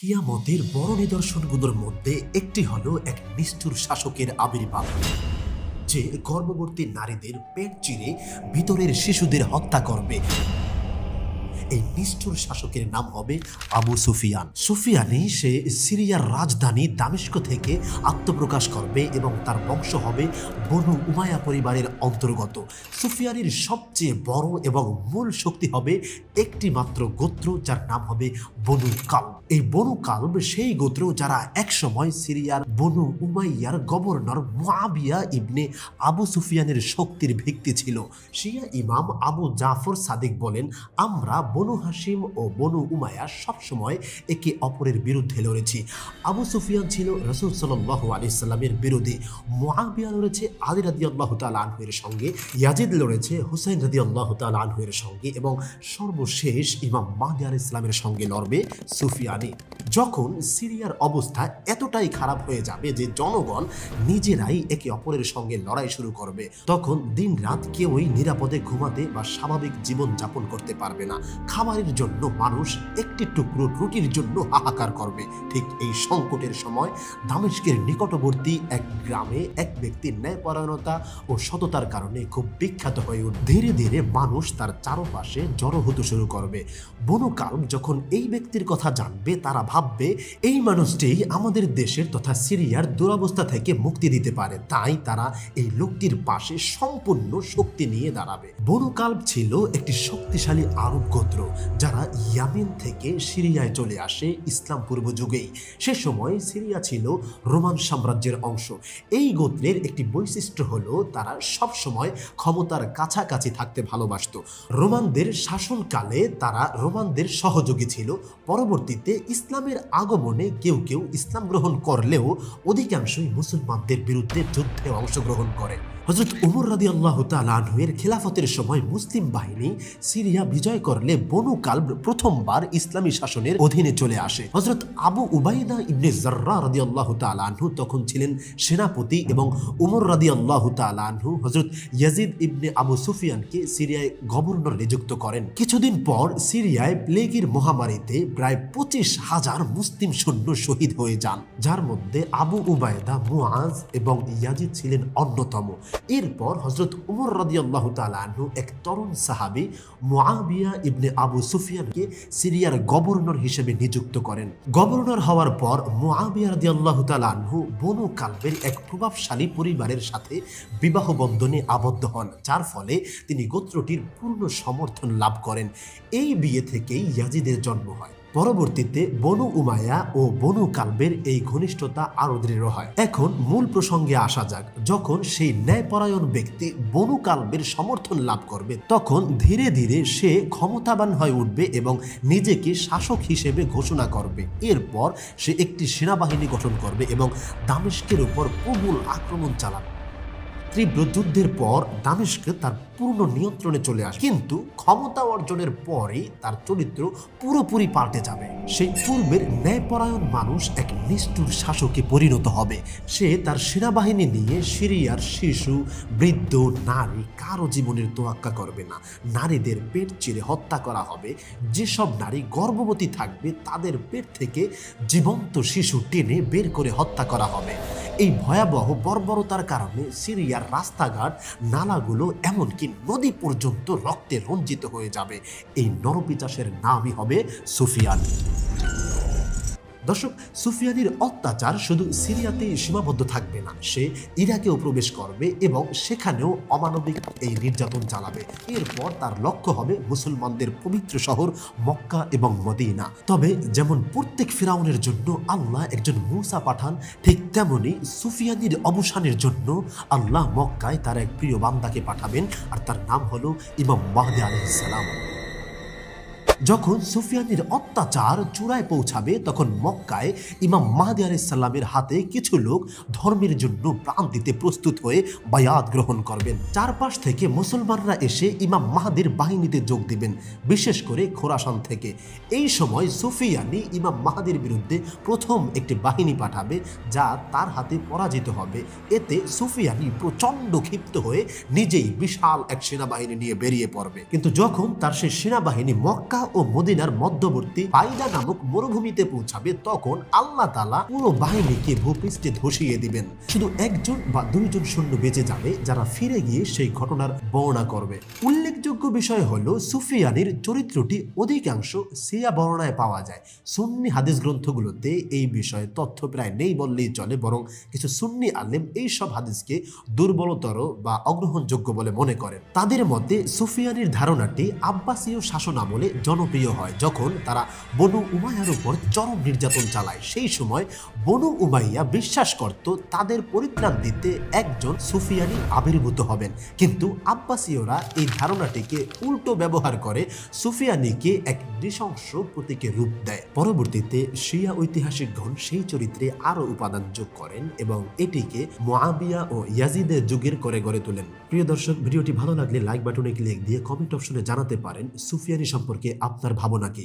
কিয়ামতের বড় নিদর্শনগুলোর মধ্যে একটি হলো এক নিষ্ঠুর শাসকের আবির্ভাব, যে গর্ভবর্তী নারীদের পেট চিরে ভিতরের শিশুদের হত্যা করবে। এই নিষ্ঠুর শাসকের নাম হবে আবু সুফিয়ান। সুফিয়ানি সে সিরিয়ার রাজধানী দামেস্ক থেকে আত্মপ্রকাশ করবে এবং তার বংশ হবে বনু উমায়া পরিবারের অন্তর্গত। সুফিয়ানির সবচেয়ে বড় এবং মূল শক্তি হবে একটি মাত্র গোত্র, যার নাম হবে বনু কালব। এই বনু কালব সেই গোত্র যারা একসময় সিরিয়ার বনু উমাইয়ার গভর্নর মুআবিয়া ইবনে আবু সুফিয়ানের শক্তির ভিত্তি ছিল। শিয়া ইমাম আবু জাফর সাদিক বলেন, আমরা বনু হাসিম ও বনু উমায়া সবসময় একে অপরের বিরুদ্ধে লড়েছি। আবু সুফিয়ান ছিল রসুল সাল্লাহ আলি সাল্লামের বিরোধী। মুআবিয়া লড়েছে, আলী রাদি আল্লাহ তাল আনহুয়ের সঙ্গে, ইয়াজিদ লড়েছে, হুসাইন রাদি আল্লাহ তাল আনহুয়ের সঙ্গে এবং সর্বশেষ ইমাম মাহদি আল ইসলামের সঙ্গে লড়বে সুফিয়ানি যখন সিরিয়ার অবস্থা এতটাই খারাপ হয়ে যাবে যে জনগণ নিজেরাই একে অপরের সঙ্গে লড়াই শুরু করবে, তখন দিন রাত কেউই নিরাপদে ঘুমাতে বা স্বাভাবিক জীবন যাপন করতে পারবে না। খাবারের জন্য মানুষ একটি টুকরো রুটির জন্য হাহাকার করবে। ঠিক এই সংকটের সময় দামেস্কের নিকটবর্তী এক গ্রামে এক ব্যক্তির ন্যায়পরায়ণতা ও সততার কারণে খুব বিখ্যাত হয়ে উঠবে ধীরে ধীরে মানুষ তার চারপাশে জড়ো হতে শুরু করবে। বনকাল যখন এই ব্যক্তির কথা জানবে, তারা ভাববে, এই মানুষটি আমাদের দেশের তথা সিরিয়ার দুরবস্থা থেকে মুক্তি দিতে পারে। তাই তারা এই লোকটির পাশে সম্পূর্ণ শক্তি নিয়ে দাঁড়াবে। বনকাল ছিল একটি শক্তিশালী আরব গোত্র যারা ইয়ামিন থেকে সিরিয়ায় চলে আসে ইসলাম পূর্ব যুগেই। সে সময় সিরিয়া ছিল রোমান সাম্রাজ্যের অংশ। এই গোত্রের একটি বৈশিষ্ট্য হলো তারা সব সময় ক্ষমতার কাছাকাছি থাকতে ভালোবাসত। রোমানদের শাসনকালে তারা রোমানদের সহযোগী ছিল। পরবর্তীতে ইসলামের আগমনে কেউ কেউ ইসলাম গ্রহণ করলেও অধিকাংশই মুসলমানদের বিরুদ্ধে যুদ্ধে অংশগ্রহণ করে। হজরত উমর রাদি আল্লাহ তালাহের খেলাফতের সময় মুসলিম বাহিনী সিরিয়া বিজয় করলে বনু কালব প্রথমবার ইসলামী শাসনের অধীনে চলে আসে। হজরত আবু উবাইদা ইবনে জর্রা রাদি আল্লাহ তালাহু তখন ছিলেন সেনাপতি এবং উমর রাদি আল্লাহ তালাহু হজরত ইয়াজিদ ইবনে আবু সুফিয়ানকে সিরিয়ায় গভর্নর নিযুক্ত করেন। কিছুদিন পর সিরিয়ায় প্লেগের মহামারীতে প্রায় পঁচিশ হাজার মুসলিম সৈন্য শহীদ হয়ে যান, যার মধ্যে আবু উবায়দা, মুআজ এবং ইয়াজিদ ছিলেন অন্যতম। এরপর হজরত উমর রাদিয়াল্লাহ তালাহু এক তরুণ সাহাবি মুআবিয়া ইবনে আবু সুফিয়ানকে সিরিয়ার গভর্নর হিসেবে নিযুক্ত করেন। গভর্নর হওয়ার পর মুআবিয়া রাদিয়াল্লাহ তালাহু বনু কালবের এক প্রভাবশালী পরিবারের সাথে বিবাহ বন্ধনে আবদ্ধ হন, যার ফলে তিনি গোত্রটির পূর্ণ সমর্থন লাভ করেন। এই বিয়ে থেকেই ইয়াজিদের জন্ম হয়। পরবর্তীতে বনু উমায়া ও বনু কালবের এই ঘনিষ্ঠতা আরও দৃঢ় হয়। এখন মূল প্রসঙ্গে আসা যাক। যখন সেই ন্যায়পরায়ণ ব্যক্তি বনু কালবের সমর্থন লাভ করবে, তখন ধীরে ধীরে সে ক্ষমতাবান হয়ে উঠবে এবং নিজেকে শাসক হিসেবে ঘোষণা করবে। এরপর সে একটি সেনাবাহিনী গঠন করবে এবং দামেস্কের উপর প্রবল আক্রমণ চালাবে। তীব্র যুদ্ধের পর দামেস্ক তার পূর্ণ নিয়ন্ত্রণে চলে আসে। কিন্তু ক্ষমতা অর্জনের পরে তার চরিত্র পুরোপুরি পাল্টে যাবে। সেই পূর্বের ন্যায়পরায়ণ মানুষ এক নিষ্ঠুর শাসকে পরিণত হবে। সে তার সেনাবাহিনী নিয়ে সিরিয়ার শিশু, বৃদ্ধ, নারী কারও জীবনের তোয়াক্কা করবে না। নারীদের পেট চিরে হত্যা করা হবে। যেসব নারী গর্ভবতী থাকবে, তাদের পেট থেকে জীবন্ত শিশু টেনে বের করে হত্যা করা হবে। এই ভয়াবহ বর্বরতার কারণে সিরিয়ার রাস্তাঘাট, নালাগুলো এমনকি নদী পর্যন্ত রক্তে রঞ্জিত হয়ে যাবে। এই নরপিচাসের নামই হবে সুফিয়ান। দর্শক, সুফিয়ানির অত্যাচার শুধু সিরিয়াতেই সীমাবদ্ধ থাকবে না, সে ইরাকেও প্রবেশ করবে এবং সেখানেও অমানবিক এই নির্যাতন চালাবে। এরপর তার লক্ষ্য হবে মুসলমানদের পবিত্র শহর মক্কা এবং মদিনা। তবে যেমন প্রত্যেক ফিরাউনের জন্য আল্লাহ একজন মূসা পাঠান, ঠিক তেমনি সুফিয়ানির অবসানের জন্য আল্লাহ মক্কায় তার এক প্রিয় বান্দাকে পাঠাবেন, আর তার নাম হলো ইমাম মাহদি আলহিসাল্লাম যখন সুফিয়ানের অত্যাচার চূড়ায় পৌঁছাবে, তখন মক্কায় ইমাম মাহাদি আলাইসাল্লামের হাতে কিছু লোক ধর্মের জন্য প্রাণ দিতে প্রস্তুত হয়ে বায়াত গ্রহণ করবেন। চারপাশ থেকে মুসলমানরা এসে ইমাম মাহাদির বাহিনীতে যোগ দিবেন, বিশেষ করে খোরাসান থেকে। এই সময় সুফিয়ানি ইমাম মাহাদির বিরুদ্ধে প্রথম একটি বাহিনী পাঠাবে, যা তার হাতে পরাজিত হবে। এতে সুফিয়ানি প্রচণ্ড ক্ষিপ্ত হয়ে নিজেই বিশাল এক সেনাবাহিনী নিয়ে বেরিয়ে পড়বে। কিন্তু যখন তার সেই সেনাবাহিনী মক্কা ও মদিনার মধ্যবর্তী পাইদা নামক মরুভূমিতে পৌঁছাবে, তখন আল্লাহ তালা পুরো বাহিনীকে ভূপৃষ্ঠে ধসিয়ে দিবেন। শুধু একজন বা দুইজন সৈন্য বেঁচে যাবে, যারা ফিরে গিয়ে সেই ঘটনার বর্ণনা করবে। উল্লেখযোগ্য বিষয় হলো, সুফিয়ানির চরিত্রটি অধিকাংশ সিয়া বর্ণায় পাওয়া যায়। সুন্নি হাদিস গ্রন্থগুলোতে এই বিষয়ে তথ্য প্রায় নেই বললেই চলে, বরং কিছু সুন্নি আলেম এই সব হাদিসকে দুর্বলতর বা অগ্রহণযোগ্য বলে মনে করেন। তাদের মতে, সুফিয়ানির ধারণাটি আব্বাসীয় শাসন আমলে জনপ্রিয় হয়, যখন তারা বনু উমাইয়ার উপর চরম নির্যাতন চালায়। সেই সময় বনু উমাইয়া বিশ্বাস করত, তাদের পরিত্রাণ দিতে একজন সুফিয়ানি আবির্ভূত হবেন। কিন্তু আব্বাসীয়রা এই ধারণাটিকে উল্টো ব্যবহার করে, সুফিয়ানিকে এক নৃশংস প্রতীকে রূপ দেয়। পরবর্তীতে শিয়া ঐতিহাসিকগণ সেই চরিত্রে আরও উপাদান যোগ করেন এবং এটিকে মোয়াবিয়া ও ইয়াজিদের যুগের করে গড়ে তোলেন। প্রিয় দর্শক, ভিডিওটি ভালো লাগলে লাইক বাটনে ক্লিক দিয়ে কমেন্ট অপশনে জানাতে পারেন সুফিয়ানি সম্পর্কে আপনার ভাবনা কি